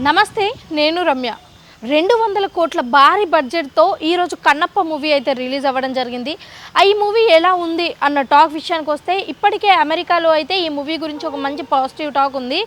నమస్తే నేను రమ్య. రెండు వందల కోట్ల భారీ బడ్జెట్తో ఈరోజు కన్నప్ప మూవీ అయితే రిలీజ్ అవ్వడం జరిగింది. ఈ మూవీ ఎలా ఉంది అన్న టాక్ విషయానికి వస్తే ఇప్పటికే అమెరికాలో అయితే ఈ మూవీ గురించి ఒక మంచి పాజిటివ్ టాక్ ఉంది.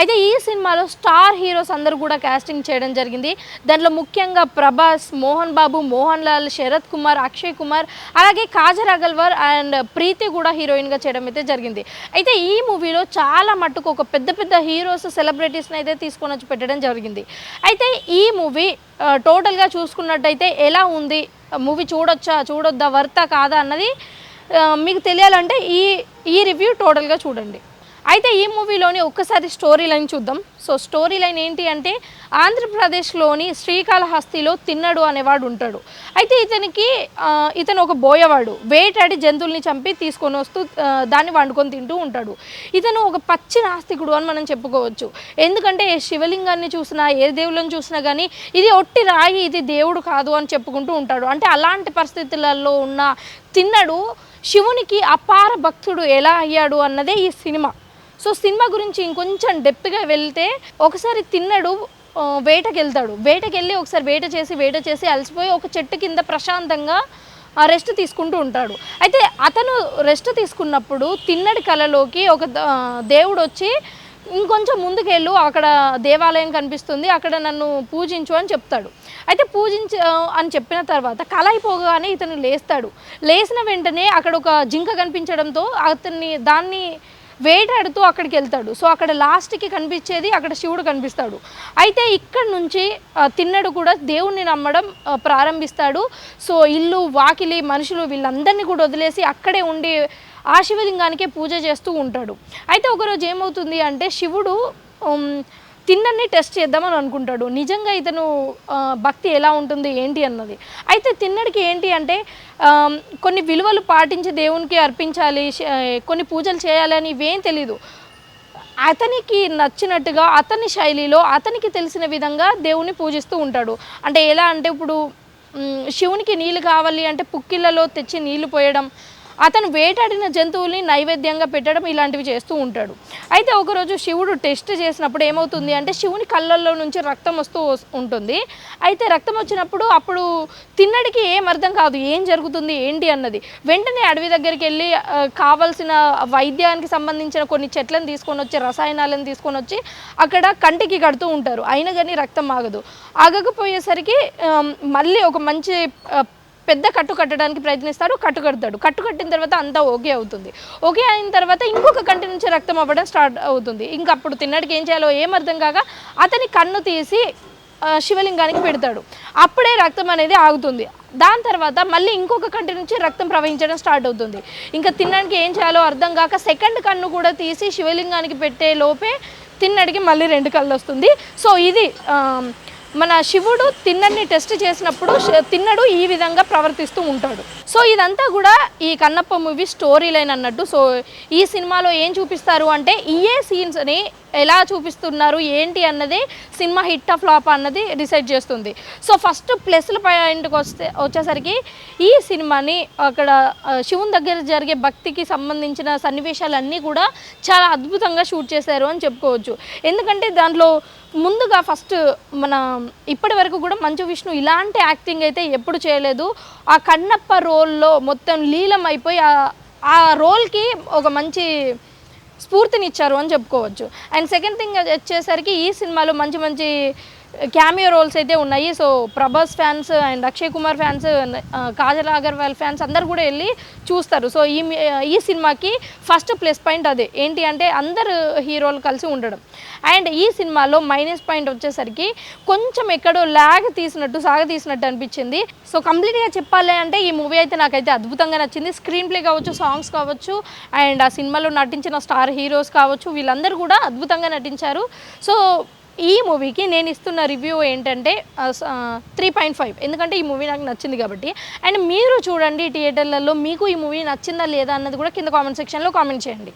అయితే ఈ సినిమాలో స్టార్ హీరోస్ అందరూ కూడా కాస్టింగ్ చేయడం జరిగింది. దాంట్లో ముఖ్యంగా ప్రభాస్ మోహన్ బాబు మోహన్ లాల్ శరత్ కుమార్ అక్షయ్ కుమార్ అలాగే కాజర్ అగల్వర్ అండ్ ప్రీతి కూడా హీరోయిన్గా చేయడం అయితే జరిగింది. అయితే ఈ మూవీలో చాలా మట్టుకు ఒక పెద్ద పెద్ద హీరోస్ సెలబ్రిటీస్ని అయితే తీసుకొని వచ్చి పెట్టడం జరిగింది. అయితే ఈ మూవీ టోటల్గా చూసుకున్నట్టయితే ఎలా ఉంది? మూవీ చూడొచ్చా? చూడొద్దా? వర్తా కాదా? అన్నది మీకు తెలియాలంటే ఈ ఈ రివ్యూ టోటల్గా చూడండి. అయితే ఈ మూవీలోని ఒక్కసారి స్టోరీ లైన్ చూద్దాం. సో స్టోరీ లైన్ ఏంటి అంటే ఆంధ్రప్రదేశ్లోని శ్రీకాళహస్తిలో తిన్నడు అనేవాడు ఉంటాడు. అయితే ఇతనికి ఇతను ఒక బోయవాడు. వేటాడి జంతువుల్ని చంపి తీసుకొని వస్తూ దాన్ని వండుకొని తింటూ ఉంటాడు. ఇతను ఒక పచ్చి నాస్తికుడు అని మనం చెప్పుకోవచ్చు. ఎందుకంటే ఏ శివలింగాన్ని చూసినా ఏ దేవుళ్ళని చూసినా కానీ ఇది ఒట్టి రాయి ఇది దేవుడు కాదు అని చెప్పుకుంటూ ఉంటాడు. అంటే అలాంటి పరిస్థితులలో ఉన్న తిన్నడు శివునికి అపార భక్తుడు ఎలా అయ్యాడు అన్నదే ఈ సినిమా. సో సినిమా గురించి ఇంకొంచెం డెప్త్గా వెళ్తే ఒకసారి తిన్నడు వేటకెళ్తాడు. వేటకి వెళ్తాడు వేటకి వెళ్ళి ఒకసారి వేట చేసి వేట చేసి అలసిపోయి ఒక చెట్టు కింద ప్రశాంతంగా రెస్ట్ తీసుకుంటూ ఉంటాడు. అయితే అతను రెస్ట్ తీసుకున్నప్పుడు తిన్నడి కళలోకి ఒక దేవుడు వచ్చి ఇంకొంచెం ముందుకెళ్ళు అక్కడ దేవాలయం కనిపిస్తుంది అక్కడ నన్ను పూజించు అని చెప్తాడు. అయితే పూజించ అని చెప్పిన తర్వాత కళ అయిపోగానే ఇతను లేస్తాడు. లేచిన వెంటనే అక్కడ ఒక జింక కనిపించడంతో అతన్ని దాన్ని వేటాడుతూ అక్కడికి వెళ్తాడు. సో అక్కడ లాస్ట్కి కనిపించేది అక్కడ శివుడు కనిపిస్తాడు. అయితే ఇక్కడ నుంచి తిన్నడు కూడా దేవుణ్ణి నమ్మడం ప్రారంభిస్తాడు. సో ఇల్లు వాకిలి మనుషులు వీళ్ళందరినీ కూడా వదిలేసి అక్కడే ఉండి ఆ శివలింగానికే పూజ చేస్తూ ఉంటాడు. అయితే ఒకరోజు ఏమవుతుంది అంటే శివుడు తిన్నన్ని టెస్ట్ చేద్దామని అనుకుంటాడు. నిజంగా ఇతను భక్తి ఎలా ఉంటుంది ఏంటి అన్నది. అయితే తిన్నడికి ఏంటి అంటే కొన్ని విలువలు పాటించి దేవునికి అర్పించాలి కొన్ని పూజలు చేయాలి అని ఇవేం తెలీదు. అతనికి నచ్చినట్టుగా అతని శైలిలో అతనికి తెలిసిన విధంగా దేవుని పూజిస్తూ ఉంటాడు. అంటే ఎలా అంటే ఇప్పుడు శివునికి నీళ్ళు కావాలి అంటే పుక్కిళ్ళలో తెచ్చి నీళ్ళు పోయడం అతను వేటాడిన జంతువుల్ని నైవేద్యంగా పెట్టడం ఇలాంటివి చేస్తూ ఉంటాడు. అయితే ఒకరోజు శివుడు టెస్ట్ చేసినప్పుడు ఏమవుతుంది అంటే శివుని కళ్ళల్లో నుంచి రక్తం వస్తూ ఉంటుంది. అయితే రక్తం వచ్చినప్పుడు అప్పుడు తిన్నడికి ఏం అర్థం కాదు ఏం జరుగుతుంది ఏంటి అన్నది. వెంటనే అడవి దగ్గరికి వెళ్ళి కావలసిన కావాల్సిన వైద్యానికి సంబంధించిన కొన్ని చెట్లను తీసుకొని వచ్చి రసాయనాలను తీసుకొని వచ్చి అక్కడ కంటికి కడుతూ ఉంటారు. అయినా కానీ రక్తం ఆగదు. ఆగకపోయేసరికి మళ్ళీ ఒక మంచి పెద్ద కట్టు కట్టడానికి ప్రయత్నిస్తాడు కట్టు కడతాడు. కట్టు కట్టిన తర్వాత అంతా ఓకే అవుతుంది. ఓకే అయిన తర్వాత ఇంకొక కంటి నుంచి రక్తం అవ్వడం స్టార్ట్ అవుతుంది. ఇంకా అప్పుడు తిన్నడికి ఏం చేయాలో ఏం అర్థం కాక అతని కన్ను తీసి శివలింగానికి పెడతాడు. అప్పుడే రక్తం అనేది ఆగుతుంది. దాని తర్వాత మళ్ళీ ఇంకొక కంటి నుంచి రక్తం ప్రవహించడం స్టార్ట్ అవుతుంది. ఇంకా తినడానికి ఏం చేయాలో అర్థం కాక సెకండ్ కన్ను కూడా తీసి శివలింగానికి పెట్టే లోపే తిన్నడికి మళ్ళీ రెండు కళ్ళు వస్తుంది. సో ఇది మన శివుడు తిన్నని టెస్ట్ చేసినప్పుడు తిన్నడు ఈ విధంగా ప్రవర్తిస్తూ ఉంటాడు. సో ఇదంతా కూడా ఈ కన్నప్ప మూవీ స్టోరీ లైన్ అన్నట్టు. సో ఈ సినిమాలో ఏం చూపిస్తారు అంటే ఏ సీన్స్ని ఎలా చూపిస్తున్నారు ఏంటి అన్నది సినిమా హిట్ ఆఫ్ ఫ్లాప్ అన్నది డిసైడ్ చేస్తుంది. సో ఫస్ట్ ప్లస్ల పాయింట్కి వస్తే వచ్చేసరికి ఈ సినిమాని అక్కడ శివుని దగ్గర జరిగే భక్తికి సంబంధించిన సన్నివేశాలన్నీ కూడా చాలా అద్భుతంగా షూట్ చేశారు అని చెప్పుకోవచ్చు. ఎందుకంటే దాంట్లో ముందుగా ఫస్ట్ మన ఇప్పటి వరకు కూడా మంచు విష్ణు ఇలాంటి యాక్టింగ్ అయితే ఎప్పుడు చేయలేదు. ఆ కన్నప్ప రోల్లో మొత్తం లీలం అయిపోయి ఆ- రోల్కి ఒక మంచి స్ఫూర్తినిచ్చారు అని చెప్పుకోవచ్చు. అండ్ సెకండ్ థింగ్ వచ్చేసరికి ఈ సినిమాలో మంచి మంచి క్యామియో రోల్స్ అయితే ఉన్నాయి. So Prabhas fans and Akshay Kumar fans Kajal Agarwal fans అందరు కూడా వెళ్ళి చూస్తారు. సో ఈ ఈ సినిమాకి ఫస్ట్ ప్లస్ పాయింట్ అదే. ఏంటి అంటే అందరు హీరోలు కలిసి ఉండడం. అండ్ ఈ సినిమాలో మైనస్ పాయింట్ వచ్చేసరికి కొంచెం ఎక్కడో లాగ్ తీసినట్టు సాగ తీసినట్టు అనిపించింది. సో కంప్లీట్గా చెప్పాలి అంటే ఈ మూవీ అయితే నాకైతే అద్భుతంగా నచ్చింది. స్క్రీన్ ప్లే కావచ్చు సాంగ్స్ కావచ్చు అండ్ ఆ సినిమాలో నటించిన స్టార్ హీరోస్ కావచ్చు వీళ్ళందరూ కూడా అద్భుతంగా నటించారు. సో ఈ మూవీకి నేను ఇస్తున్న రివ్యూ ఏంటంటే త్రీ పాయింట్ ఫైవ్ ఎందుకంటే ఈ మూవీ నాకు నచ్చింది కాబట్టి. అండ్ మీరు చూడండి థియేటర్లలో మీకు ఈ మూవీ నచ్చిందా లేదా అన్నది కూడా కింద కామెంట్ సెక్షన్లో కామెంట్ చేయండి.